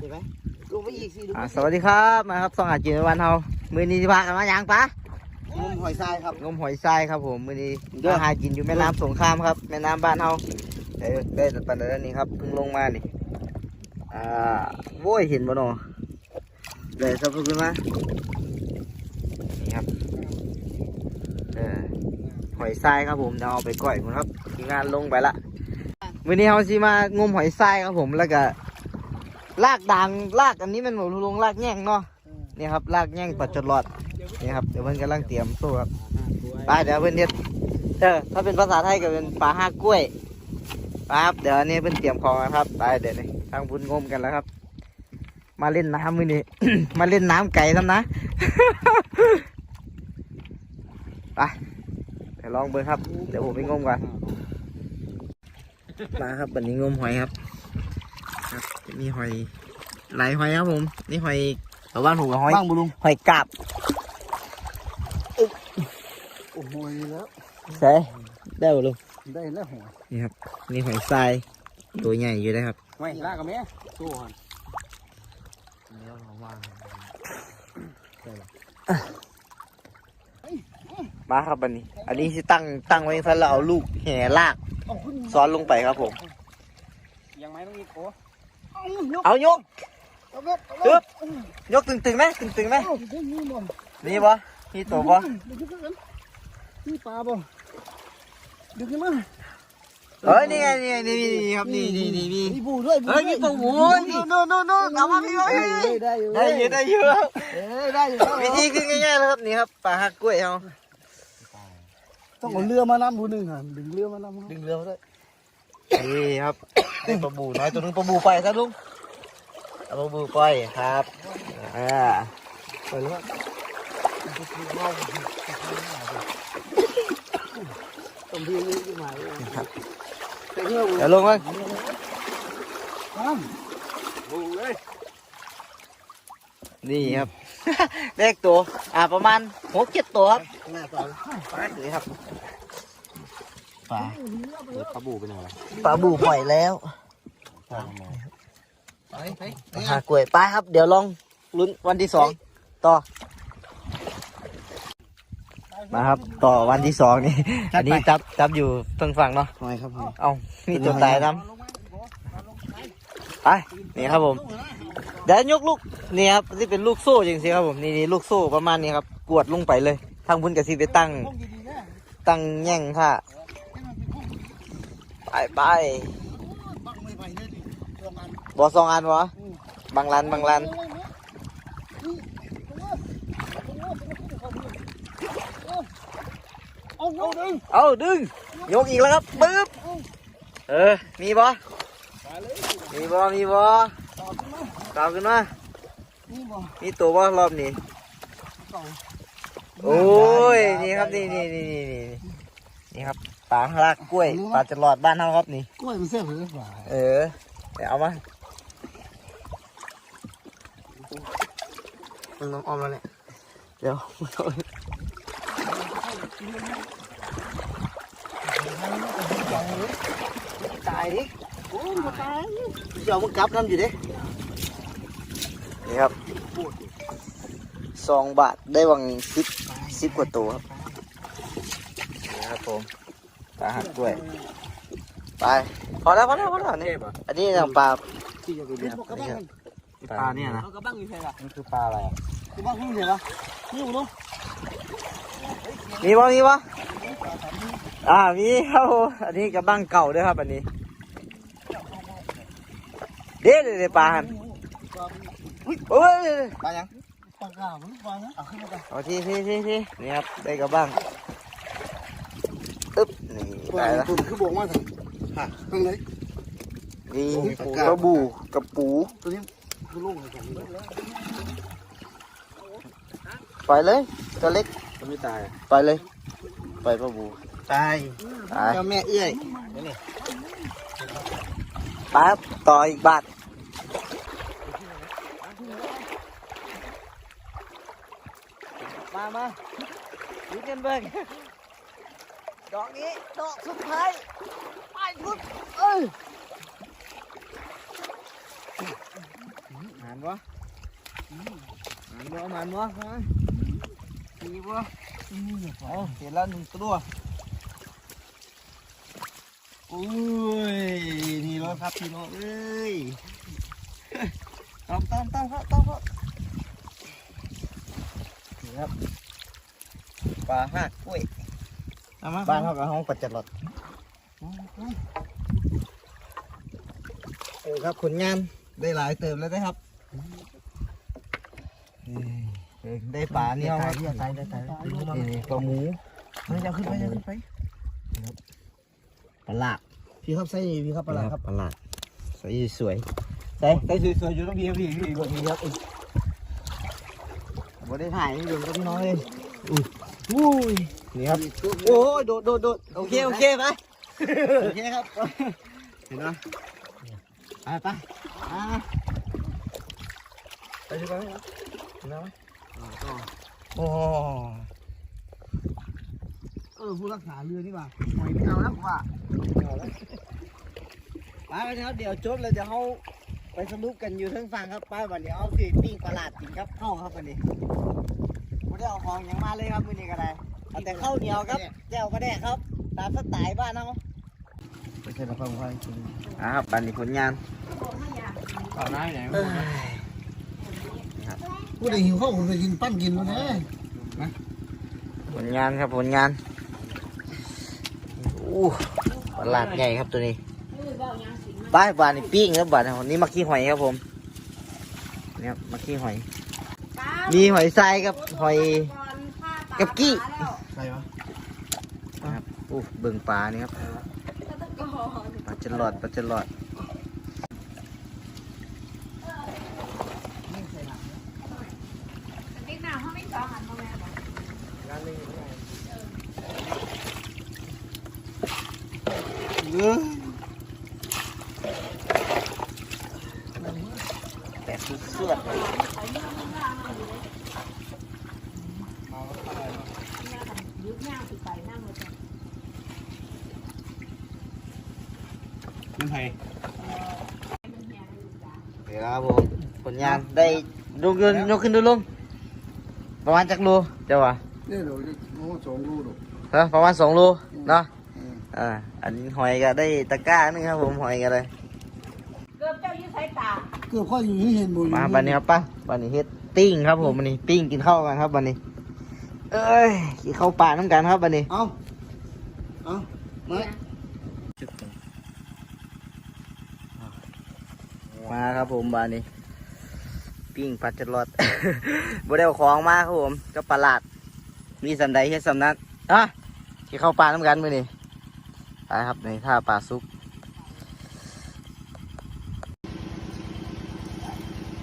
เห็นไหมลงไปอีกสิดูอ่าสวัสดีครับมาครับสองอาจินวันเฮามือนี้สิพากันมาหยังปะงมหอยทรายครับ งมหอยทรายครับผมมือนี้เด้อมาหากินอยู่แม่น้ำสงครามครับแม่น้ำบ้านเฮาได้ได้ปันเดนี้ครับเพิ่งลงมานี่อ่าโว้ยเห็นบ่เนาะเลยสับขึ้นมานี่ครับเออหอยทรายครับผมเดี๋ยวเอาไปก่อยผมครับทีมงานลงไปละมือนี้เฮาสิมางมหอยทรายครับผมแล้วก็ ลากด่างลากอันนี้มันหมูลงลากแง่งเนาะนี่ครับลากแย่งปัดจนหลอดนี่ครับเดี๋ยวเพิ่นกำลังเตรียมสู้ครับไปเดี๋ยวเพิ่อนเฮ็ดเออถ้าเป็นภาษาไทยก็เป็นปลาห้ากล้วยไปครับเดี๋ยวอันนี้เพิ่อนเตรียมของครับไปเดี๋ยวนี้ทางบุญงมกันแล้วครับ มาเล่นน้ำมือนี้มาเล่นน้ำไก่ทำนะไปเดี๋ยวลองเบิ่งครับ เดี๋ยวผมไปงมก่อนมาครับวันนี้งมหอยครับ ครับจะมีหอยหลายหอยครับผม นี่หอยแต่ว่านผมกับหอยบ้างบุลุงหอยกาบโอ้โหแล้วใช่ได้บ่ลุงได้แล้วหัวนี่ครับนี่หอยทรายตัวใหญ่อยู่เลยครับไม่ลากกับแม่สู้หันมาครับอันนี้ อันนี้ที่ตั้งตั้งไว้ซะแล้วเอาลูกแห่ลากซ้อนลงไปครับผมยังไม่ต้องอีกโอ้ เอายกเอาเบ็ดตึ๊บยกตึงๆไหมตึงๆไหมเอาเบ็ดนี่บ่นี่ปะนี่ตัวปะดึงขึ้นกันนี่ปลาบ่ดึงขึ้นมาเฮ้ยนี่ไงนี่ไงนี่นี่ครับนี่นี่นี่นี่มีบูด้วยเฮ้ยมีตัวโว้ยโน่นโน่นโน่นเอามาพี่เอาได้อยู่ได้เยอะได้เยอะเอ้ยได้อยู่วิธีคือง่ายๆเลยครับนี่ครับปลาหักกล้วยเอาต้องเอาเรือมานำผู้หนึ่งอะดึงเรือมานำดึงเรือมาด้วย นี่ครับได้ปลาบูน้อยตัวนึงปลาบูไปซะลุงเอาปลาบูไปครับอ่าไปแล้วต้องพี่ยืนมาเลยไปเรือบูเดี๋ยวลงมาข้ามบูเลยนี่ครับเลขตัว อ่าประมาณหกเจ็ดตัวครับแม่ปลานี่ครับ ปลาปลาบูเป็นอะไรปลาบูปล่อยแล้วไปไปหากล้วยไปครับ เดี๋ยวลองลุ้นวันที่สองต่อ มาครับ ต่อวันที่สองนี่ อันนี้จับจับอยู่ทางฝั่งเนาะหอยครับหอยเอามีตัวตายทำไปนี่ครับผมเดี๋ยวยกลูกนี่ครับที่เป็นลูกโซ่จริงๆครับผมนี่นี่ลูกโซ่ประมาณนี้ครับ กวดลงไปเลยทางบุญกับซีไปตั้ง ตั้งแย่งท่า ไปไปบอสองอันวะบางรันบางรันเอาเอาดึงเอาดึงยกอีกแล้วครับปึ๊บเออมีบอมีบอมีบอตามขึ้นมานี่บ่มีตัวบอรอบนี้โอ้ยนี่ครับนี่นี่นี่นี่ นี่นี่ครับปลาลากกล้วยปลาจะหลอดบ้านเฮาครับนี่กล้วยมันเสียบหรือเปล่าเออเดี๋ยวเอามามึงน้องออมแล้วเนี่ยเดี๋ยวตายดิโอ้มาตายเดี๋ยวมึงกลับน้ำอยู่ดินี่ครับสองบาทได้วังสิบสิบกว่าตัวครับ นี่ครับผมปลาหักกล้วยไปพอแล้วพอแล้วพอแล้วนี่อันนี้อย่างปลาที่จะไปเรียนปลาเนี่ยนะเอากระบังอยู่ใช่ปะมันคือปลาอะไรอะกระบังอยู่ใช่ปะนี่บุลุงมีบ่มีบ่อ่ามีครับผมอันนี้กระบังเก่าด้วยครับอันนี้เด็ดเลยปลาหันโอ้ยปลายังปลากาบปลานะเอาขึ้นมาไปเอาทีทีทีทีนี่ครับได้กระบังตึ๊บ นี่ปลาได้แล้วตุ่นคือบอกว่าถึงฮะตรงไหนนี่โอ้ยกระบูกระปูตัวนี้คือลูกเลยของมันปล่อยเลยตัวเล็กจะไม่ตายปล่อยเลยปล่อยกระบู ตาย ตายเจ้าแม่เอื้อยปั๊บต่ออีกบาทมามาดูกันเบิ่ง ดอกนี้ ดอกสุดท้าย ไปพุดเอ้ยานบ่หานบ่หานบ่ฮะมีบ่นี่เนี่ยเอาเห็นแล้วหนึ่งตัวอุ้ยนี่รถครับพี่น้องเอ้ยตามตามตามครับตามครับนี่ครับปลาหักกล้วย เอามาบ้านเขากับห้องปัจจรดเออครับผลงานได้หลายเติมแล้วนะครับเออได้ปลาเนี่ยตาคยรับตายตายตายนี่ปลาหมูมันจะขึ้นไปจะขึ้นไปปลาหลาดพี่ครับใส่พี่ครับปลาร้าครับปลาหลาดใส่สวยใส่ใส่สวยๆอยู่ตรงพี่พี่พี่บนนี้ครับอุ้ยบ่ได้ถ่ายให้ดูกับพี่น้องเลยอุ้ยอุ้ย นี่ครับ โอ้ยโดดโดดโดดโอเค โอเคไปโอเคครับ เห็นไหมไปไปอ่าไปดีกว่าไหมครับเห็นไหมโอ้เออผู้รักษาเรือนี่ว่าหอยไม่เอาแล้วว่าไปกันครับเดี๋ยวจบแล้วจะเขาไปสรุปกันอยู่ทั้งฝั่งครับไปวันเดี๋ยวเอาสิปิ้งปลาหลาดกินครับเข้าครับวันนี้ไม่ได้เอาของอย่างมาเลยครับมื้อนี้ก็ได้ เอาแต่ข้าวเหนียวครับแจ่วกระแดกครับ ตามสไตล์บ้านเราไปใช่ละฟังไว้จริงอ่าครับอันนี้ผลงานเอาได้ไหนผู้ใดหิวข้าวผมไปกินปั้นกินแล้วนะผลงานครับผลงานอู้ปลาหลาดใหญ่ครับตัวนี้ไปบ้านนี่ปิ้งครับบ้านนี้วันนี้มาขี้หอยครับผมเนี่ยมาขี้หอย มีหอยทรายกับหอย กับกี้ใครวะนะครับอู้เบิ่งปลานี่ครับปลาจะหลอดปลาจะหลอดติ๊กหน้าเขาไม่สองหันมาแม่บอก เอ้ยแต่สุดเสื้อ ยึดย่างสิไปนั่งเลยจ้ะ เป็นไทย เดี๋ยวครับผมผลงานได้ดูยนยกขึ้นดูลุงประมาณจักโลเจ้าวะเนี่ยเดี๋ยวจะโอ้สองรูดูฮะประมาณสองโลเนาะอ่าอันนี้หอยก็ได้ตะกร้าหนึงครับผมหอยก็เลยเกือบเจ้ายืดสายตาเกือบข้ออยู่ที่เห็นบุญมาบันนี้ครับป้าบันนี้เฮ็ดปิ้งครับผมบันนี้ปิ้งกินข้าวกันครับบันนี้ เอ้ยกินข้าวป่าน้ำกันครับบันนี้ เอาเอามา มาครับผมบันนี้ ปิ้งปลาจรอดบ่ได้เอาของมาครับผม ก็ปลาหลาด มีสันใดเฮ็ดสำนักอะกินข้าวปลาน้ำกันมื้อนี้ไปครับในท่าปลาซุป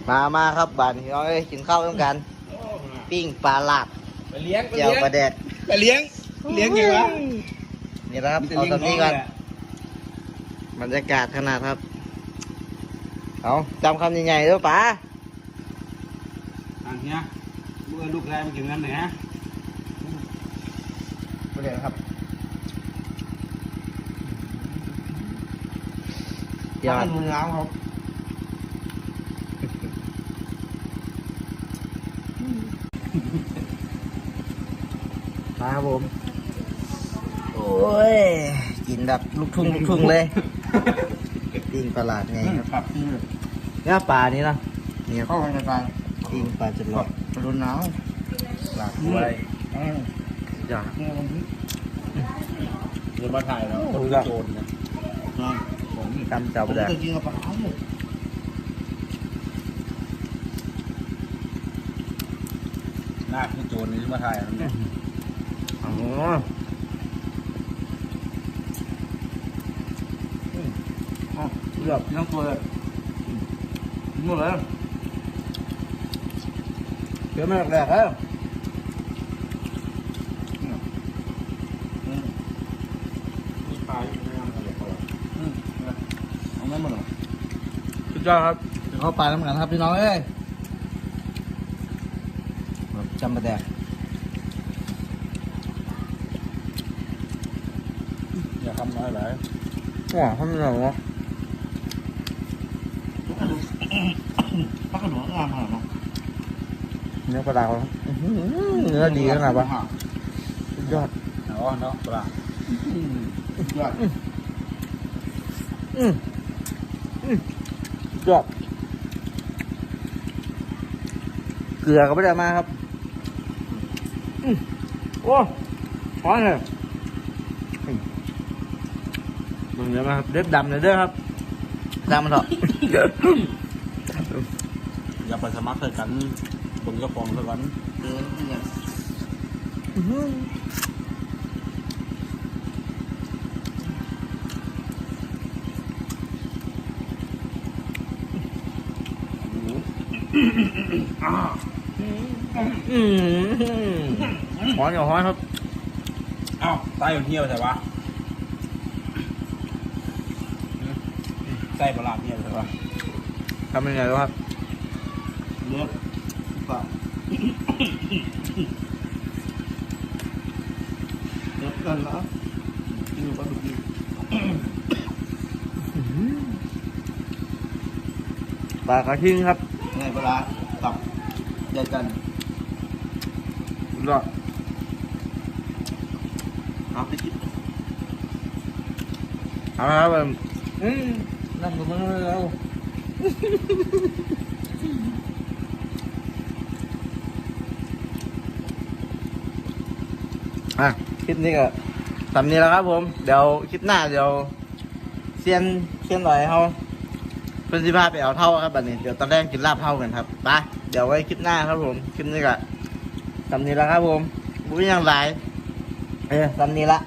มามาครับบานนี้เราเอ้ยกินข้าวน้ำกัน ปิ้งปลาหลาดไปเลี้ยงไปเจียวเลี้ยงปลาแดกไปเลี้ยง เลี้ยงไงวะนี่นะครับเอาตรงนี้ก่อนบรรยากาศขนาดครับ เอาจำคำใหญ่ๆด้วยป๋าอันเนี้ยเมื่อลูกแรกมันกินนั้นไหนฮะไปเลยครับยอดมือเอาครับมาครับผม โอ้ย กินแบบลูกทุ่งลูกทุ่งเลย ปิ้งปลาหลาดไงครับครับที่เนี่ยปลานี้เนาะเนี่ยเข้าไปในปลาปิ้งปลาจนหลอดโดนหนาวหลากด้วยเอออยากเนี่ยมันพิษเดี๋ยวมาถ่ายแล้วผมก็โจรนะนะกำจับผมได้จะกินกับปลาเอาหน้าคือโจรนี่มาถ่ายแล้วเนี่ยอ๋อ เลือกทั้งตัวเลยหมดเลยเดี๋ยวไม่แรกแล้วมีปลาอยู่ในน้ำทะเลเขาเอาไม่หมดหรอสุดยอดครับเดี๋ยวเข้าปลาน้ำกันครับพี่น้องเอ้ยจำมาแดกอย่าทำน้อยหลายว้าวทำยังไงวะ พักกระหนูงามาดนั้นเนื้อปลาดาวอื้อหือเนื้อดีขนาดวะสุดยอดเนาะเนาะปลาสุดยอดอืมอืมสุดยอดเกลือก็ไม่ได้มาครับอืมโอ้หอมเลยมึงเดี๋ยวมาเด็ดดำเลยเด้อครับดำมันเถอะ อย่าไปสมัครใส่กันเบิ่งเจ้าของซะก่อนเออเนี่ยอื้อหืออืมหอนอย่าหอนครับ เอ้าใต้มันเหี่ยวใช่ปะใส่ปลาเหี่ยวใช่ปะ ทำยังไงวะครับเลือดเปล่าเลือดกันแล้วกินปลาดุกดีปลากระทิงครับไงปลาตับใหญ่กันรอดเอาไปกินเอาละครับผมอืมนั่งกับมึงแล้ว อะคลิปนี้ก็ทำนี้แล้วครับผม เดี๋ยวคลิปหน้าเดี๋ยวเซียนเซียนหน่อยเขาเพื่อนสิพาไปเอาเท่าครับบัดนี้เดี๋ยวตอนแรกกินลาบเท่ากันครับไปเดี๋ยวไว้คลิปหน้าครับผมคลิปนี้ก็ทำนี้แล้วครับผมบุ้ยยังไรเออทำนี้ละ